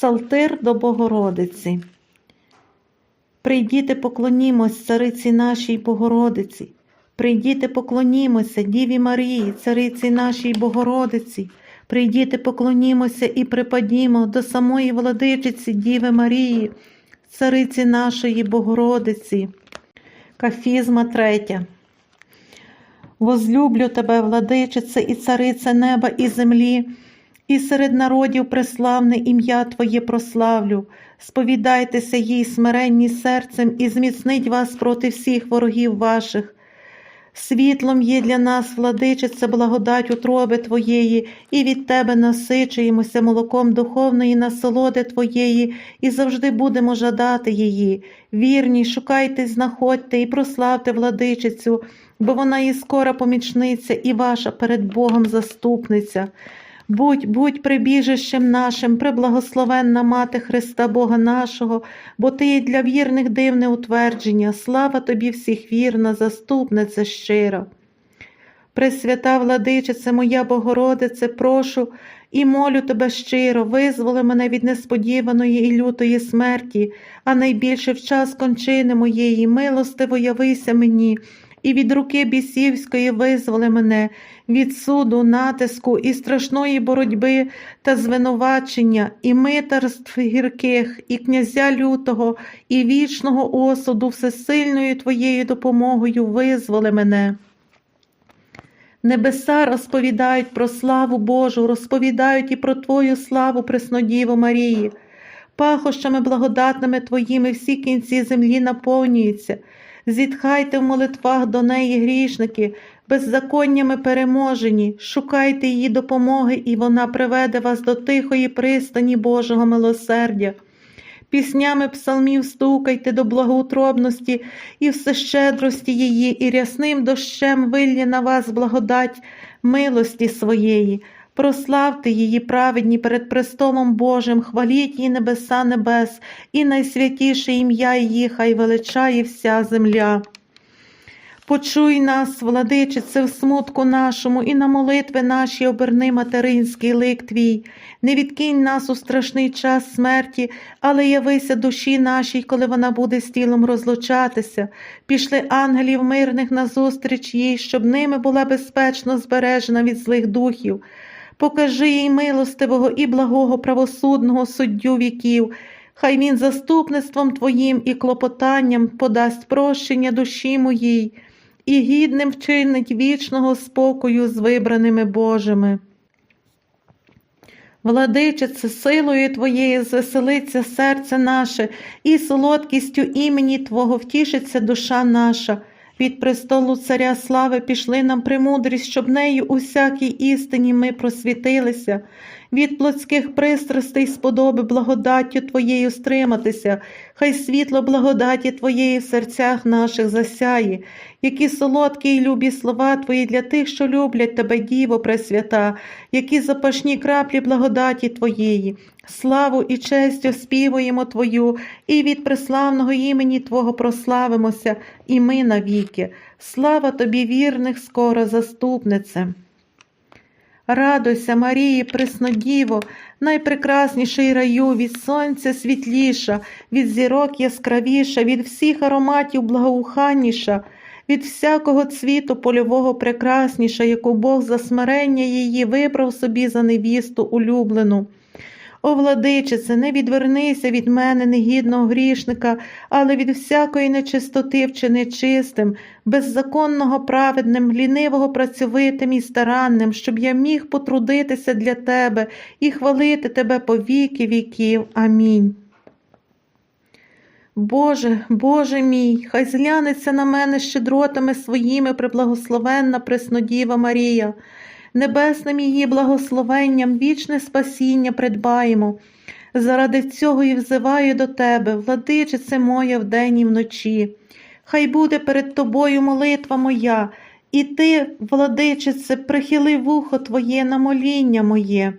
Псалтир до Богородиці. Прийдіте, поклонімось цариці нашій Богородиці. Прийдіте, поклонімося Діві Марії, цариці нашій Богородиці. Прийдіте, поклонімося і припадімо до самої владичиці Діви Марії, цариці нашої Богородиці. Кафізма третя. Возлюблю тебе, владичице і царице неба і землі, і серед народів преславне ім'я Твоє прославлю. Сповідайтеся їй смиренні серцем і зміцнить вас проти всіх ворогів ваших. Світлом є для нас, владичице, благодать утроби Твоєї, і від Тебе насичуємося молоком духовної насолоди Твоєї, і завжди будемо жадати її. Вірні, шукайте, знаходьте і прославте владичицю, бо вона і скора помічниця, і ваша перед Богом заступниця. Будь, будь прибіжищем нашим, преблагословенна Мати Христа Бога нашого, бо Ти є для вірних дивне утвердження, слава Тобі всіх вірна, заступниця щира. Пресвята владичице, моя Богородице, прошу і молю тебе щиро, визволи мене від несподіваної і лютої смерті, а найбільше в час кончини моєї, милостиво явися мені, і від руки бісівської визволи мене, від суду, натиску і страшної боротьби та звинувачення, і митарств гірких, і князя лютого, і вічного осуду, всесильною Твоєю допомогою визволи мене. Небеса розповідають про славу Божу, розповідають і про Твою славу, Преснодіву Марії. Пахощами благодатними Твоїми всі кінці землі наповнюються. Зітхайте в молитвах до неї грішники, беззаконнями переможені, шукайте її допомоги, і вона приведе вас до тихої пристані Божого милосердя. Піснями псалмів стукайте до благоутробності і всещедрості її, і рясним дощем вилє на вас благодать милості своєї. Прославте її праведні перед престолом Божим, хваліть її небеса небес, і найсвятіше ім'я її, хай величає вся земля. Почуй нас, владичице, в смутку нашому, і на молитви наші оберни материнський лик твій. Не відкинь нас у страшний час смерті, але явися душі нашій, коли вона буде з тілом розлучатися. Пішли ангелів мирних назустріч їй, щоб ними була безпечно збережена від злих духів. Покажи їй милостивого і благого правосудного суддю віків. Хай він заступництвом Твоїм і клопотанням подасть прощення душі моїй і гідним вчинить вічного спокою з вибраними Божими. Владичице, силою Твоєю звеселиться серце наше, і солодкістю імені Твого втішиться душа наша. Від престолу Царя слави пішли нам премудрість, щоб нею у всякій істині ми просвітилися, від плотських пристрастей сподоби благодаттю Твоєю стриматися, хай світло благодаті Твоєї в серцях наших засяє, які солодкі й любі слова Твої для тих, що люблять Тебе, Діво Пресвята, які запашні краплі благодаті Твоєї. Славу і честь оспівуємо Твою, і від преславного імені Твого прославимося, і ми навіки. Слава Тобі, вірних, скоро заступнице. Радуйся, Марії, Преснодіво, найпрекрасніший раю, від сонця світліша, від зірок яскравіша, від всіх ароматів благоуханніша, від всякого цвіту польового прекрасніша, яку Бог за смирення її вибрав собі за невісту улюблену. О, владичице, не відвернися від мене, негідного грішника, але від всякої нечистоти вчини чистим, беззаконного праведним, лінивого працьовитим і старанним, щоб я міг потрудитися для тебе і хвалити тебе по віки віків. Амінь. Боже, Боже мій, хай зглянеться на мене щедротами своїми преблагословенна Преснодіва Марія небесним її благословенням вічне спасіння придбаємо. Заради цього і взиваю до тебе, владичице моя вдень і вночі. Хай буде перед тобою молитва моя, і ти, владичице, прихили вухо твоє на моління моє.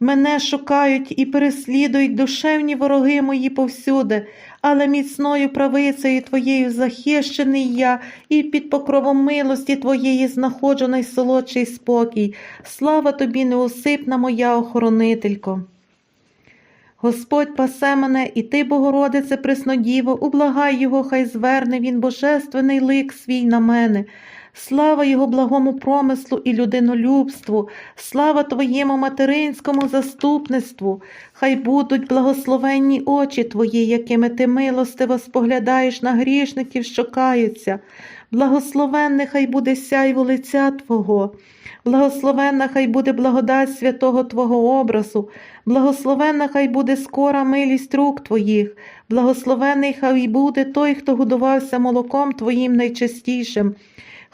Мене шукають і переслідують душевні вороги мої повсюди, але міцною правицею Твоєю захищений я, і під покровом милості Твоєї знаходжу найсолодший спокій. Слава тобі, неусипна моя охоронителько. Господь пасе мене, і ти, Богородице, Преснодіво, ублагай його, хай зверне він божественний лик свій на мене. Слава Його благому промислу і людинолюбству, слава Твоєму материнському заступництву, хай будуть благословенні очі Твої, якими ти милостиво споглядаєш на грішників, що каються. Благословенне хай буде сяйво лиця Твого, благословенна хай буде благодать святого Твого образу, благословенна хай буде скора милість рук Твоїх, благословений хай буде той, хто годувався молоком Твоїм найчастішим.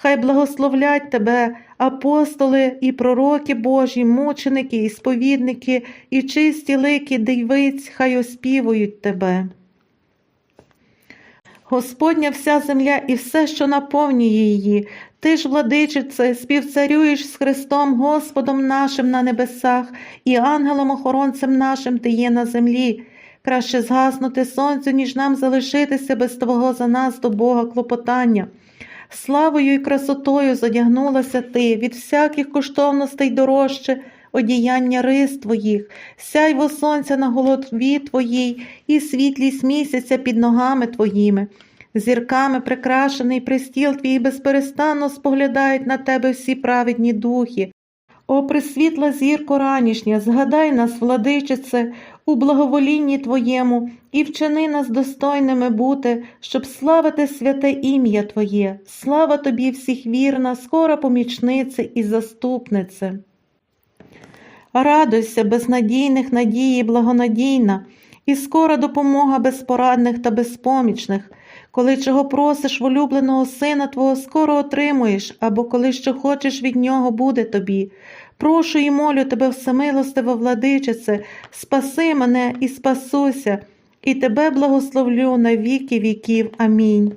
Хай благословлять тебе апостоли і пророки Божі, мученики, і сповідники, і чисті лики дивиць, хай оспівують тебе. Господня вся земля і все, що наповнює її, ти ж, владичице, співцарюєш з Христом, Господом нашим на небесах, і ангелом-охоронцем нашим ти є на землі. Краще згаснути сонцю, ніж нам залишитися без Твого за нас до Бога клопотання. Славою і красотою задягнулася ти від всяких коштовностей дорожче одіяння рис твоїх, сяйво сонця на голові твоїй і світлість місяця під ногами твоїми. Зірками прикрашений пристіл твій безперестанно споглядають на тебе всі праведні духи. О, присвітла зірко ранішня, згадай нас, владичице, у благоволінні Твоєму і вчини нас достойними бути, щоб славити святе ім'я Твоє, слава Тобі всіх вірна, скора помічнице і заступнице. Радуйся, безнадійних надії, благонадійна, і скора допомога безпорадних та безпомічних. Коли чого просиш в улюбленого сина Твого, скоро отримуєш, або коли що хочеш від нього буде тобі. Прошу і молю тебе, всемилостива владичице, спаси мене і спасуся, і тебе благословлю на віки віків. Амінь.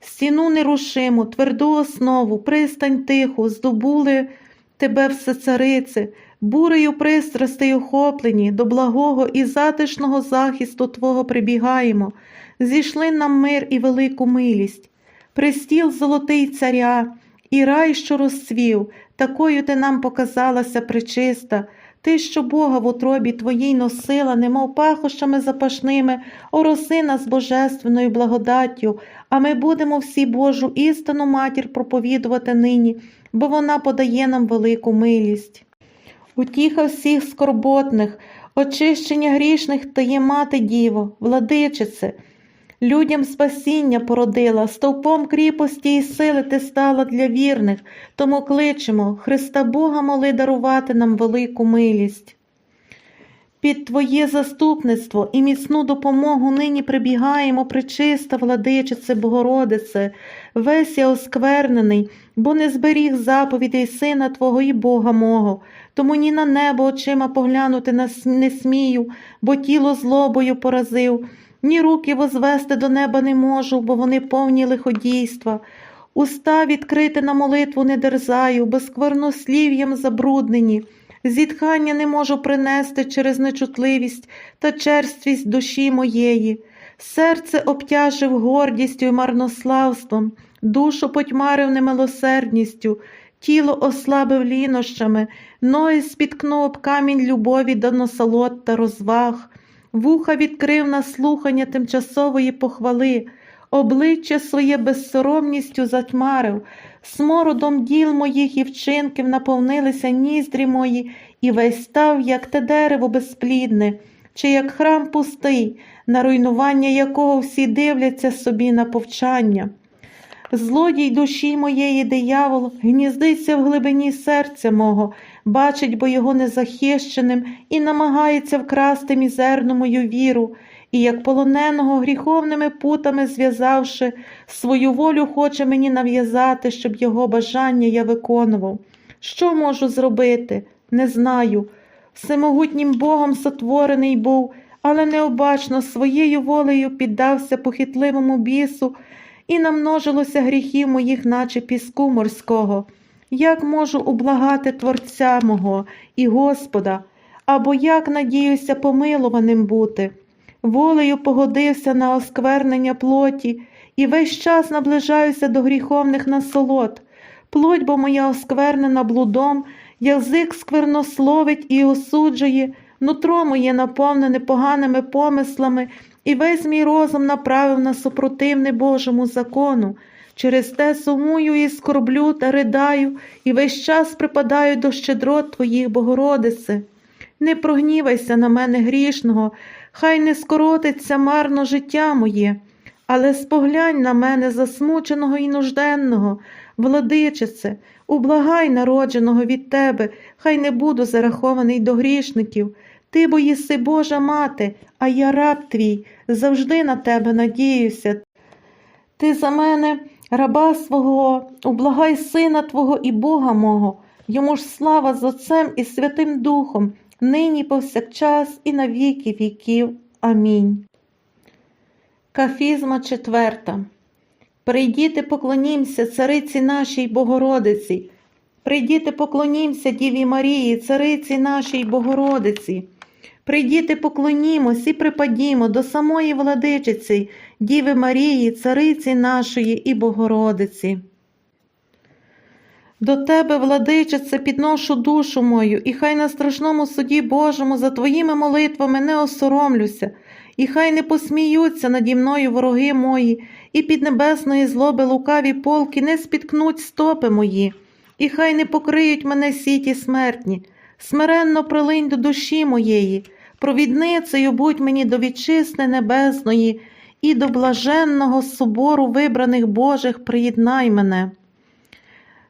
Стіну нерушиму, тверду основу, пристань тиху, здобули тебе все царице, бурею пристрастей охоплені, до благого і затишного захисту Твого прибігаємо, зійшли нам мир і велику милість, пристіл золотий царя, і рай, що розцвів, такою ти нам показалася причиста, ти, що Бога в утробі твоїй носила, немов пахощами запашними, ороси нас божественною благодаттю, а ми будемо всі Божу істину матір проповідувати нині, бо вона подає нам велику милість. Утіха всіх скорботних, очищення грішних та є мати діво, владичице, людям спасіння породила, стовпом кріпості і сили ти стала для вірних, тому кличемо Христа Бога моли дарувати нам велику милість. Під Твоє заступництво і міцну допомогу нині прибігаємо, причиста, владичице, Богородице, весь я осквернений, бо не зберіг заповідей Сина Твого і Бога мого, тому ні на небо очима поглянути не смію, бо тіло злобою поразив, ні руки возвести до неба не можу, бо вони повні лиходійства. Уста відкрити на молитву не дерзаю, бо сквернослів'ям забруднені. Зітхання не можу принести через нечутливість та черствість душі моєї. Серце обтяжив гордістю і марнославством, душу потьмарив немилосердністю, тіло ослабив лінощами, ноги спіткнув об камінь любові до насолод та розваг, вуха відкрив на слухання тимчасової похвали, обличчя своє безсоромністю затьмарив, смородом діл моїх і вчинків наповнилися ніздрі мої, і весь став, як те дерево безплідне, чи як храм пустий, на руйнування якого всі дивляться собі на повчання. Злодій душі моєї диявол гніздиться в глибині серця мого, бачить бо його незахищеним і намагається вкрасти мізерну мою віру, і як полоненого гріховними путами зв'язавши, свою волю хоче мені нав'язати, щоб його бажання я виконував. Що можу зробити? Не знаю. Всемогутнім Богом сотворений був, але необачно своєю волею піддався похитливому бісу, і намножилося гріхів моїх, наче піску морського. Як можу ублагати Творця мого і Господа, або як надіюся помилуваним бути? Волею погодився на осквернення плоті, і весь час наближаюся до гріховних насолод. Плоть бо моя осквернена блудом, язик сквернословить і осуджує, нутро моє наповнене поганими помислами, і весь мій розум направив на супротивне Божому закону. Через те сумую і скорблю та ридаю, і весь час припадаю до щедрот Твоїх, Богородице. Не прогнівайся на мене грішного, хай не скоротиться марно життя моє, але споглянь на мене засмученого і нужденного, владичице, ублагай народженого від тебе, хай не буду зарахований до грішників. Ти бо єси Божа мати, а я раб твій, завжди на тебе надіюся. Ти за мене, раба свого, ублагай сина Твого і Бога мого, йому ж слава з Отцем і Святим Духом, нині повсякчас і на віки віків. Амінь. Кафізма четверта. Прийдіте, поклонімся цариці нашій Богородиці. Прийдіте, поклонімся Діві Марії, цариці нашій Богородиці. Прийдіте, поклонімось і припадімо до самої владичиці, Діви Марії, цариці нашої і Богородиці. До тебе, владичице, підношу душу мою, і хай на страшному суді Божому за твоїми молитвами не осоромлюся, і хай не посміються наді мною вороги мої, і під небесної злоби лукаві полки не спіткнуть стопи мої, і хай не покриють мене сіті смертні, смиренно прилинь до душі моєї, провідницею будь мені до вітчизни небесної, і до блаженного собору вибраних Божих приєднай мене.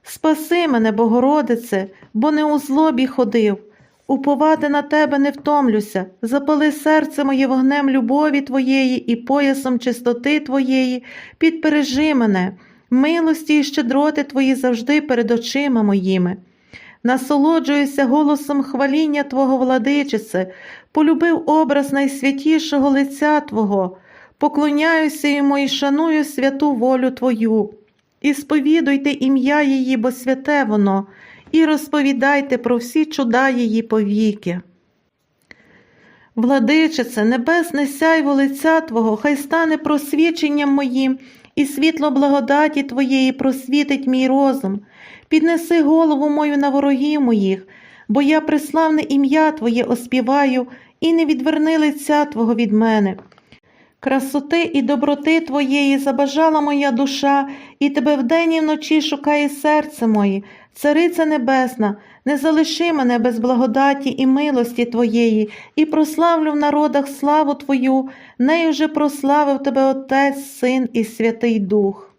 Спаси мене, Богородице, бо не у злобі ходив. Уповати на тебе не втомлюся, запали серце моє вогнем любові Твоєї і поясом чистоти Твоєї, підпережи мене, милості і щедроти Твої завжди перед очима моїми. Насолоджуюся голосом хваління Твого владичице, полюбив образ найсвятішого лиця Твого, поклоняюся йому і шаную святу волю Твою. І сповідуйте ім'я її, бо святе воно, і розповідайте про всі чуда її повіки. Владичице, небесне сяйво лиця Твого, хай стане просвіченням моїм, і світло благодаті Твоєї просвітить мій розум. Піднеси голову мою на ворогів моїх, бо я преславне ім'я Твоє оспіваю, і не відверни лиця Твого від мене. Красоти і доброти Твоєї забажала моя душа, і тебе вдень і вночі шукає серце моє, Цариця Небесна, не залиши мене без благодаті і милості Твоєї, і прославлю в народах славу Твою, нею же прославив Тебе Отець, Син і Святий Дух.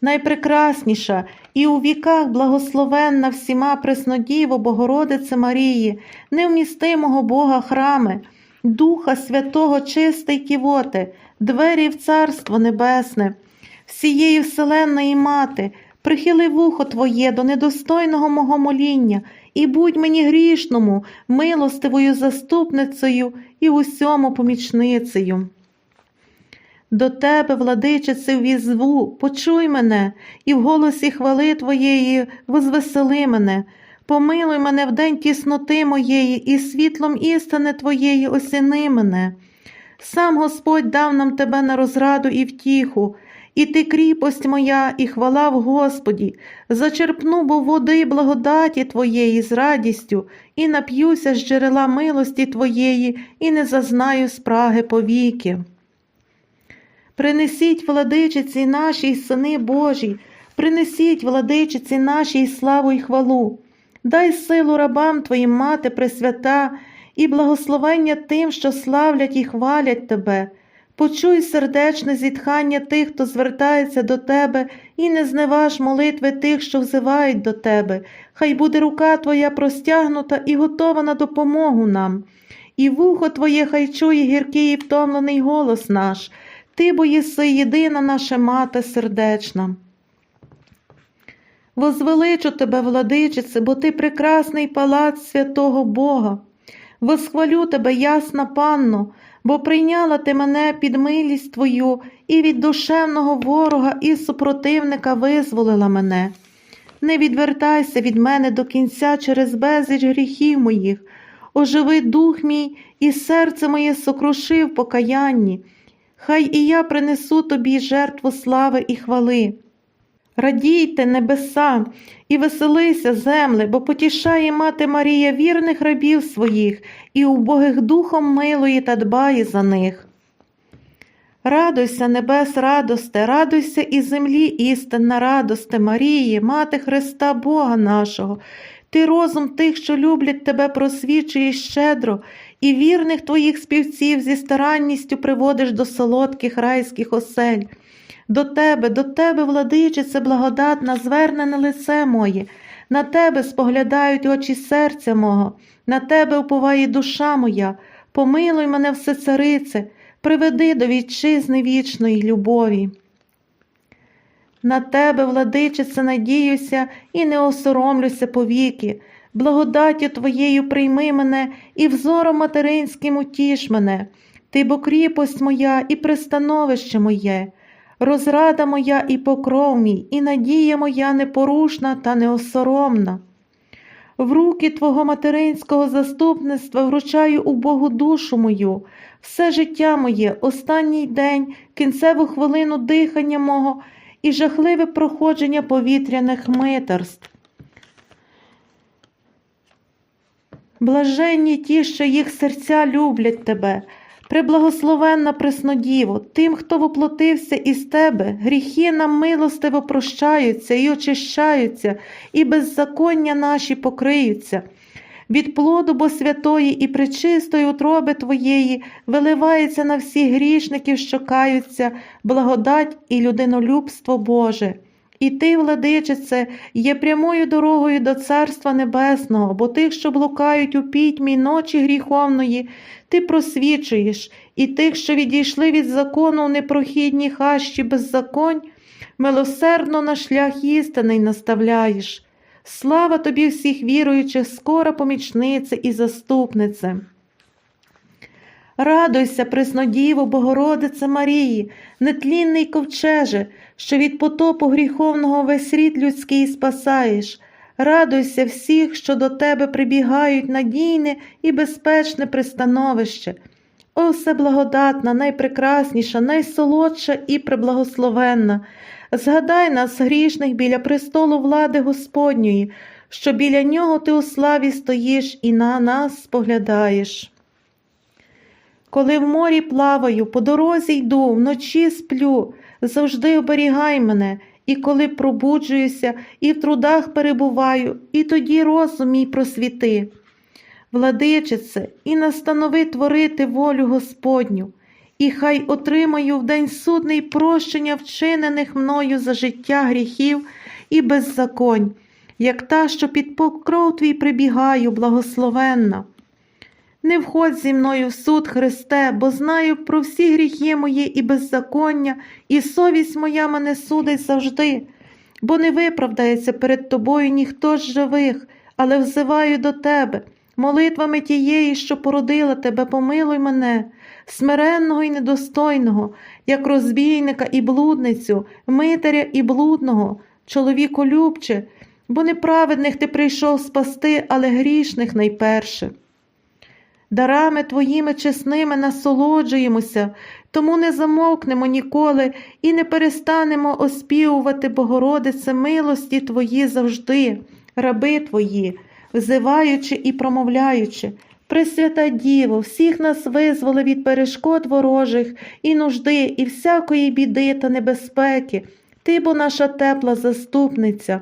Найпрекрасніша і у віках благословенна всіма Преснодіво Богородице Марії, невмістимого Бога храми, Духа Святого чистий ківоти, двері в Царство Небесне, всієї вселенної мати, прихили вухо Твоє до недостойного мого моління, і будь мені грішному, милостивою заступницею і усьому помічницею. До тебе, владичице, візву, почуй мене, і в голосі хвали Твоєї возвесели мене, помилуй мене в день тісноти моєї, і світлом істини Твоєї осіни мене. Сам Господь дав нам тебе на розраду і втіху, і ти кріпость моя, і хвала в Господі, зачерпну бо води благодаті Твоєї з радістю, і нап'юся з джерела милості Твоєї, і не зазнаю спраги повіки. Принесіть владичиці нашій сини Божі, принесіть владичиці нашій славу й хвалу. Дай силу рабам Твоїм, мати Пресвята, і благословення тим, що славлять і хвалять Тебе. Почуй сердечне зітхання тих, хто звертається до Тебе, і не зневаж молитви тих, що взивають до Тебе. Хай буде рука Твоя простягнута і готова на допомогу нам. І вухо Твоє хай чує гіркий і втомлений голос наш. Ти бо єси єдина наша мати сердечна. Возвеличу тебе, владичице, бо ти прекрасний палац святого Бога. Восхвалю тебе, ясна панно, бо прийняла ти мене під милість твою і від душевного ворога і супротивника визволила мене. Не відвертайся від мене до кінця через безліч гріхів моїх, оживи дух мій і серце моє сокруши в покаянні. Хай і я принесу тобі жертву слави і хвали. Радійте, небеса, і веселися, земле, бо потішає мати Марія вірних рабів своїх, і убогих духом милує та дбає за них. Радуйся, небес, радосте, радуйся і землі істинна радосте, Марії, Мати Христа Бога нашого. Ти розум тих, що люблять тебе, просвічуєш щедро, і вірних твоїх співців зі старанністю приводиш до солодких райських осель. До тебе, до тебе, владичице, благодатна, звернене лице моє, на тебе споглядають очі серця мого, на тебе уповає душа моя, помилуй мене, все царице, приведи до вітчизни вічної любові. На тебе, владичице, надіюся і не осоромлюся повіки. Благодаттю твоєю прийми мене і взором материнським утіш мене. Ти бо кріпость моя і пристановище моє, розрада моя і покров мій, і надія моя непорушна та неосоромна. В руки Твого материнського заступництва вручаю у Богу душу мою, все життя моє, останній день, кінцеву хвилину дихання мого і жахливе проходження повітряних митерств. Блаженні ті, що їх серця люблять тебе, преблагословенна Преснодіво, тим, хто воплотився із тебе, гріхи нам милостиво прощаються і очищаються, і беззаконня наші покриються. Від плоду бо святої і пречистої утроби Твоєї виливається на всіх грішників, що каються, благодать і людинолюбство Боже. І ти, владичице, є прямою дорогою до Царства Небесного, бо тих, що блукають у пітьмі ночі гріховної, ти просвічуєш, і тих, що відійшли від закону у непрохідній хащі беззаконь, милосердно на шлях істинний наставляєш. Слава тобі всіх віруючих, скора помічнице і заступнице. Радуйся, Преснодіво, Богородице Марії, нетлінний ковчеже, що від потопу гріховного весь рід людський спасаєш. Радуйся всіх, що до тебе прибігають надійне і безпечне пристановище. О, всеблагодатна, найпрекрасніша, найсолодша і преблагословенна. Згадай нас, грішних, біля престолу влади Господньої, що біля нього ти у славі стоїш і на нас споглядаєш. Коли в морі плаваю, по дорозі йду, вночі сплю, завжди оберігай мене, і коли пробуджуюся, і в трудах перебуваю, і тоді розум мій просвіти. Владичице, і настанови творити волю Господню, і хай отримаю в день судний прощення вчинених мною за життя гріхів і беззаконь, як та, що під покров твій прибігаю, благословенна. Не входь зі мною в суд, Христе, бо знаю про всі гріхи мої і беззаконня, і совість моя мене судить завжди, бо не виправдається перед тобою ніхто з живих, але взиваю до тебе, молитвами тієї, що породила тебе, помилуй мене, смиренного і недостойного, як розбійника і блудницю, митаря і блудного, чоловіколюбче, бо неправедних ти прийшов спасти, але грішних найперше. Дарами твоїми чесними насолоджуємося, тому не замовкнемо ніколи і не перестанемо оспівувати, Богородице, милості Твої завжди, раби Твої, взиваючи і промовляючи. Пресвята Діво, всіх нас визволи від перешкод ворожих і нужди, і всякої біди та небезпеки, ти бо наша тепла заступниця.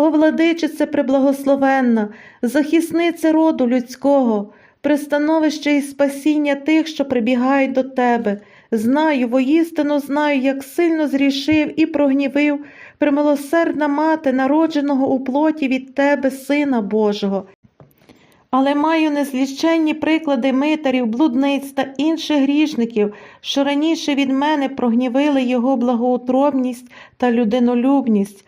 О, владичице преблагословенна, захисниця роду людського, пристановище і спасіння тих, що прибігають до тебе. Знаю, воістину знаю, як сильно зрішив і прогнівив примилосердна мати, народженого у плоті від тебе, Сина Божого. Але маю незліченні приклади митарів, блудниць та інших грішників, що раніше від мене прогнівили його благоутробність та людинолюбність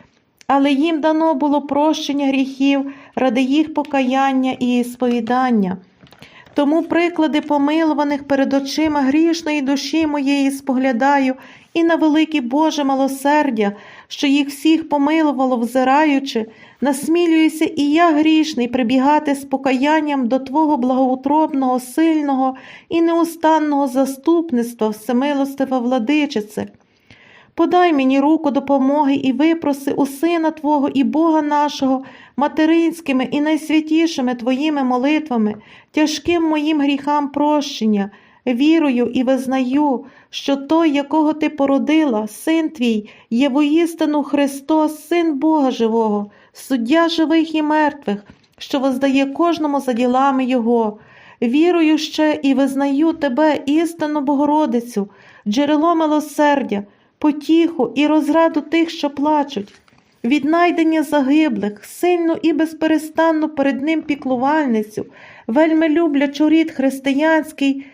але їм дано було прощення гріхів ради їх покаяння і сповідання. Тому приклади помилуваних перед очима грішної душі моєї споглядаю і на велике Боже милосердя, що їх всіх помилувало, взираючи, насмілююся і я грішний прибігати з покаянням до Твого благоутробного, сильного і неустанного заступництва, всемилостива владичице. Подай мені руку допомоги і випроси у Сина Твого і Бога нашого материнськими і найсвятішими Твоїми молитвами, тяжким моїм гріхам прощення. Вірую і визнаю, що той, якого ти породила, син твій, є воістину Христос, син Бога живого, суддя живих і мертвих, що воздає кожному за ділами Його. Вірую ще і визнаю тебе, істинну Богородицю, джерело милосердя, потіху і розраду тих, що плачуть, віднайдення загиблих, сильну і безперестанну перед ним піклувальницю, вельми люблячу рід християнський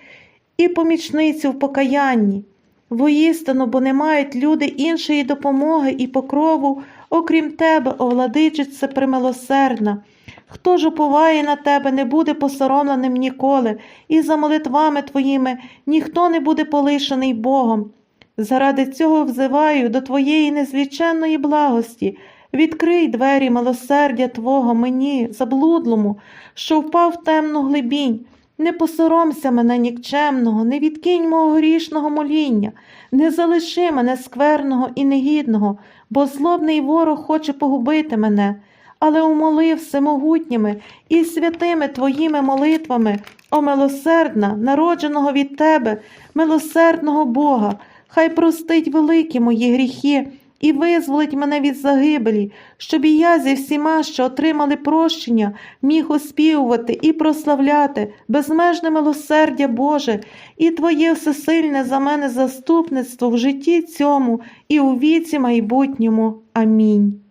і помічницю в покаянні. Воістину, бо не мають люди іншої допомоги і покрову, окрім тебе, о владичице примилосердна. Хто ж уповає на тебе, не буде посоромленим ніколи, і за молитвами твоїми ніхто не буде полишений Богом. Заради цього взиваю до твоєї незліченної благості. Відкрий двері милосердя Твого мені, заблудлому, що впав в темну глибінь. Не посоромся мене нікчемного, не відкинь мого грішного моління, не залиши мене скверного і негідного, бо злобний ворог хоче погубити мене, але умоли всемогутніми і святими Твоїми молитвами, о милосердна, народженого від Тебе, милосердного Бога, хай простить великі мої гріхи і визволить мене від загибелі, щоб і я зі всіма, що отримали прощення, міг оспівувати і прославляти безмежне милосердя Боже і Твоє всесильне за мене заступництво в житті цьому і у віці майбутньому. Амінь.